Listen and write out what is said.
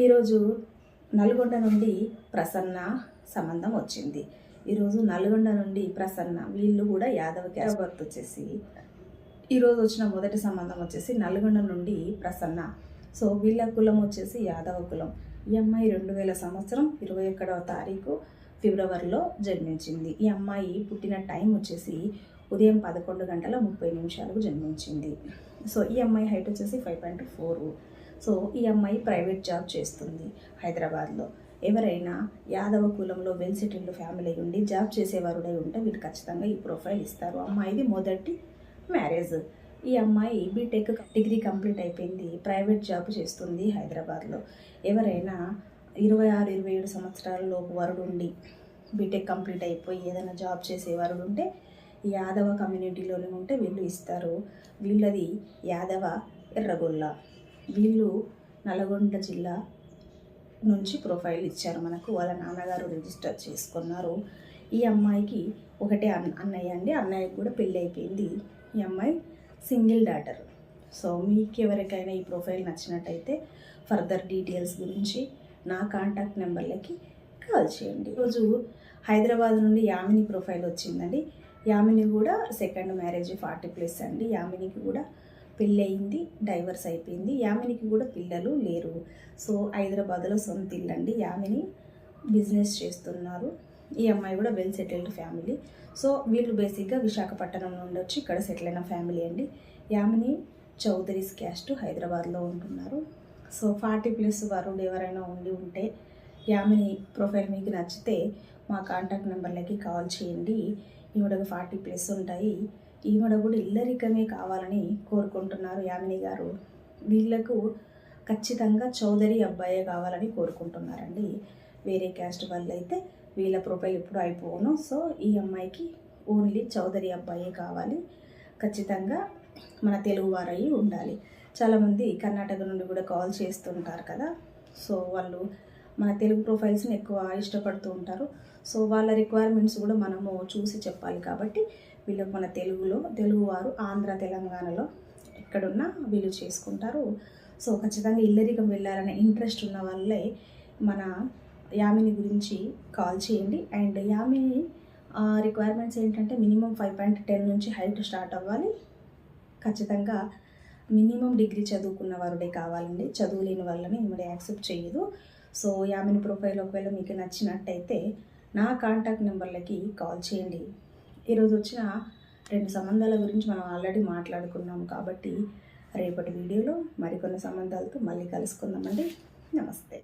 ఈరోజు నల్గొండ నుండి ప్రసన్న సంబంధం వచ్చింది. ఈరోజు నల్గొండ నుండి ప్రసన్న వీళ్ళు కూడా యాదవ క్యాస్ట్ భర్త వచ్చేసి ఈరోజు వచ్చిన మొదటి సంబంధం వచ్చేసి నల్గొండ నుండి ప్రసన్న. సో వీళ్ళ కులం వచ్చేసి యాదవ కులం. ఈ అమ్మాయి రెండు వేల సంవత్సరం ఇరవై ఒకటవ తారీఖు ఫిబ్రవరిలో జన్మించింది. ఈ అమ్మాయి పుట్టిన టైం వచ్చేసి ఉదయం పదకొండు గంటల ముప్పై నిమిషాలకు జన్మించింది. సో ఈ అమ్మాయి హైట్ వచ్చేసి ఫైవ్ పాయింట్ ఫోర్. సో ఈ అమ్మాయి ప్రైవేట్ జాబ్ చేస్తుంది హైదరాబాద్లో. ఎవరైనా యాదవ కులంలో వెల్ సెటిల్డ్ ఫ్యామిలీ ఉండి జాబ్ చేసేవారుడై ఉంటే వీళ్ళు ఖచ్చితంగా ఈ ప్రొఫైల్ ఇస్తారు. అమ్మాయిది మొదటి మ్యారేజ్. ఈ అమ్మాయి బీటెక్ డిగ్రీ కంప్లీట్ అయిపోయింది ప్రైవేట్ జాబ్ చేస్తుంది హైదరాబాద్లో. ఎవరైనా ఇరవై ఆరు ఇరవై ఏడు సంవత్సరాల లోపు వరుడు ఉండి బీటెక్ కంప్లీట్ అయిపోయి ఏదైనా జాబ్ చేసే వరుడు ఉంటే యాదవ కమ్యూనిటీలోనే ఉంటే వీళ్ళు ఇస్తారు. వీళ్ళది యాదవ ఎర్రగొల్ల. వీళ్ళు నల్గొండ జిల్లా నుంచి ప్రొఫైల్ ఇచ్చారు మనకు. వాళ్ళ నాన్నగారు రిజిస్టర్ చేసుకున్నారు. ఈ అమ్మాయికి ఒకటే అన్న అన్నయ్య అండి. అన్నయ్యకి కూడా పెళ్ళి అయిపోయింది. ఈ అమ్మాయి సింగిల్ డాటర్. సో మీకు ఎవరికైనా ఈ ప్రొఫైల్ నచ్చినట్టయితే ఫర్దర్ డీటెయిల్స్ గురించి నా కాంటాక్ట్ నెంబర్లకి కాల్ చేయండి. ఈరోజు హైదరాబాద్ నుండి యామిని ప్రొఫైల్ వచ్చిందండి. యామిని కూడా సెకండ్ మ్యారేజ్ ఫార్టీ ప్లస్ అండి. యామినికి కూడా పెళ్ళి అయింది డైవర్స్ అయిపోయింది. యామినికి కూడా పిల్లలు లేరు. సో హైదరాబాద్లో సొంత ఇల్లు అండి యామిని బిజినెస్ చేస్తున్నారు. ఈ అమ్మాయి కూడా వెల్ సెటిల్డ్ ఫ్యామిలీ సో వీళ్ళు బేసిక్గా విశాఖపట్నం నుండి వచ్చి ఇక్కడ సెటిల్ అయిన ఫ్యామిలీ అండి. యామిని చౌదరీస్ క్యాస్ట్ హైదరాబాద్లో ఉంటున్నారు. సో ఫార్టీ ప్లస్ వరుడు ఎవరైనా ఉండి ఉంటే యామిని ప్రొఫైల్ మీకు నచ్చితే మా కాంటాక్ట్ నెంబర్లకి కాల్ చేయండి. ఈవిడకు ఫార్టీ ప్లస్ ఉంటాయి. ఈవిడ కూడా ఇల్లరికమే కావాలని కోరుకుంటున్నారు యామిని గారు. వీళ్ళకు ఖచ్చితంగా చౌదరి అబ్బాయే కావాలని కోరుకుంటున్నారండి. వేరే క్యాస్ట్ వాళ్ళు అయితే వీళ్ళ ప్రొఫైల్ ఎప్పుడు అయిపోను సో ఈ అమ్మాయికి ఓన్లీ చౌదరి అబ్బాయే కావాలి. ఖచ్చితంగా మన తెలుగు ఉండాలి. చాలామంది కర్ణాటక నుండి కూడా కాల్ చేస్తుంటారు కదా. సో వాళ్ళు మన తెలుగు ప్రొఫైల్స్ని ఎక్కువ ఇష్టపడుతూ ఉంటారు. సో వాళ్ళ రిక్వైర్మెంట్స్ కూడా మనము చూసి చెప్పాలి కాబట్టి వీళ్ళకి మన తెలుగులో తెలుగువారు ఆంధ్ర తెలంగాణలో ఎక్కడున్నా వీళ్ళు చేసుకుంటారు. సో ఖచ్చితంగా ఇల్లరికం వెళ్ళాలనే ఇంట్రెస్ట్ ఉన్న వాళ్ళే మన యామిని గురించి కాల్ చేయండి. అండ్ యామిని రిక్వైర్మెంట్స్ ఏంటంటే మినిమం ఫైవ్ పాయింట్ టెన్ నుంచి హైట్ స్టార్ట్ అవ్వాలి. ఖచ్చితంగా మినిమం డిగ్రీ చదువుకున్న వారుడే కావాలండి. చదువు లేని వాళ్ళని మరి యాక్సెప్ట్ చేయదు. సో యామిని ప్రొఫైల్ ఒకవేళ మీకు నచ్చినట్టయితే నా కాంటాక్ట్ నెంబర్లకి కాల్ చేయండి. ఈరోజు వచ్చిన రెండు సంబంధాల గురించి మనం ఆల్రెడీ మాట్లాడుకున్నాం కాబట్టి రేపటి వీడియోలో మరికొన్ని సంబంధాలతో మళ్ళీ కలుసుకుందామండి. నమస్తే.